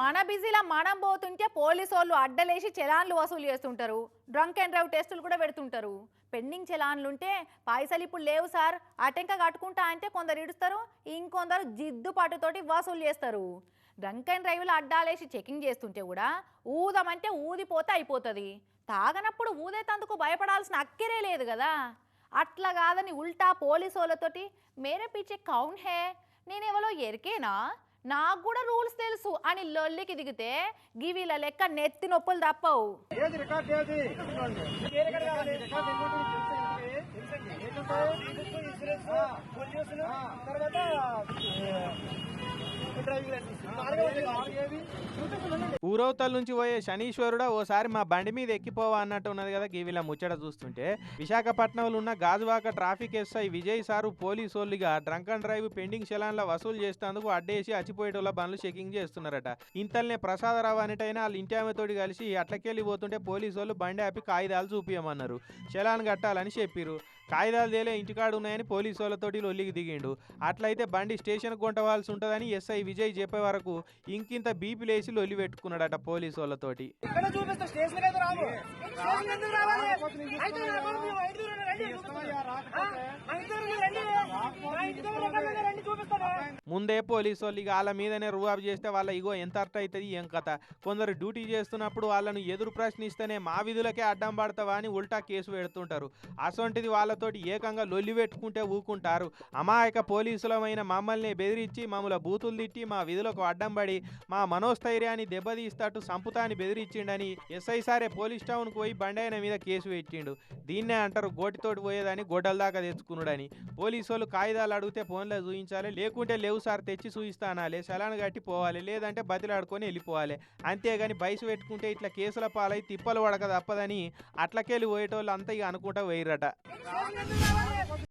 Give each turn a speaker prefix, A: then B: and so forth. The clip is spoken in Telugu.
A: మన బిజీలో మనం పోతుంటే పోలీసు వాళ్ళు అడ్డలేసి చలాన్లు వసూలు చేస్తుంటారు. డ్రంక్ అండ్ డ్రైవ్ టెస్టులు కూడా పెడుతుంటారు. పెండింగ్ చలాన్లు ఉంటే పైసలు ఇప్పుడు లేవు సార్. అటెంక కట్టుకుంటా అంటే కొందరు ఇడుస్తారు ఇంకొందరు జిద్దు పట్టుతోటి వసూలు చేస్తారు. డ్రంక్ అండ్ డ్రైవ్లో అడ్డాలేసి చెకింగ్ చేస్తుంటే కూడా ఊదమంటే ఊదిపోతే అయిపోతుంది. తాగనప్పుడు ఊదేతందుకు భయపడాల్సిన అక్కరే లేదు కదా. అట్లా కాదని ఉల్టా పోలీసు వాళ్ళతోటి మేరే పీచే కౌన్ హే నేనెవలో ఎరికేనా? నాకు కూడా రూల్స్ తెలుసు అని లొల్లికి దిగితే గివిల లెక్క నెత్తి నొప్పులు తప్పవు.
B: తర్వాత
C: ఊరవతల నుంచి పోయే శనీశ్వరుడా ఓసారి మా బండి మీద ఎక్కిపోవా అన్నట్టు ఉన్నది కదా గీవిలా ముచ్చట చూస్తుంటే. విశాఖపట్నంలో ఉన్న Gajuwaka traffic SI Vijay sir police వాళ్ళుగా డ్రంక్ అండ్ డ్రైవ్ పెండింగ్ చలాన్ల వసూలు చేసేందుకు అడ్డేసి అచ్చిపోయేటోళ్ళ బండ్లు చెకింగ్ చేస్తున్నారట. ఇంతల్నే ప్రసాదరావు అనేటైనా వాళ్ళ ఇంటి ఆమెతోటి కలిసి అట్లకెళ్ళి పోతుంటే పోలీసు వాళ్ళు బండి ఆపి కాగితాలు చూపించమన్నారు చలాన్ కట్టాలని చెప్పారు కాగితాలు తేలే ఇంటికాడు ఉన్నాయని పోలీసు వాళ్ళతోటి లొల్లికి దిగిండు. అట్లయితే బండి స్టేషన్ కొంటవాల్సి ఉంటుందని ఎస్ఐ విజయ్ చెప్పే వరకు ఇంకింత బీపీ లేసి లొల్లి పెట్టుకున్నాడట పోలీసు వాళ్ళతోటి.
B: ఇక్కడ చూపిస్తా స్టేషన్ అయితే
C: ముందే పోలీసు వాళ్ళు ఇక వాళ్ళ మీదనే రువాబు చేస్తే వాళ్ళ ఇగో ఎంత అర్థ అవుతుంది ఏం కథ? కొందరు డ్యూటీ చేస్తున్నప్పుడు వాళ్ళను ఎదురు ప్రశ్నిస్తేనే మా విధులకే అడ్డం పడతావా అని ఉల్టా కేసు పెడుతుంటారు. అసొంటిది వాళ్ళతోటి ఏకంగా లొల్లి పెట్టుకుంటే ఊకుంటారు. అమాయక పోలీసులమైన మమ్మల్ని బెదిరించి మమ్మల్ని బూతులు తిట్టి మా విధులకు అడ్డం పడి మా మనోస్థైర్యాన్ని దెబ్బతీస్తాటు సంపుతాన్ని బెదిరించిండని ఎస్ఐ సారే పోలీస్ టౌన్కి పోయి బండైన మీద కేసు పెట్టిండు. దీన్నే అంటారు గోటితోటి పోయేదని గొడ్డల దాకా తెచ్చుకున్నాడని పోలీసు వాళ్ళు కాగితాలు అడిగితే ఫోన్లో చూపించాలి లేకుంటే లేవు ఒకసారి తెచ్చి చూపిస్తా అనాలి చలాన్ కట్టి పోవాలి లేదంటే బతిలాడుకొని వెళ్ళిపోవాలి. అంతేగాని బయసు పెట్టుకుంటే ఇట్లా కేసుల పాలై తిప్పలు పడక తప్పదని అట్లకెళ్ళి పోయేటోళ్ళు అంతా ఇక అనుకుంటా పోయిరట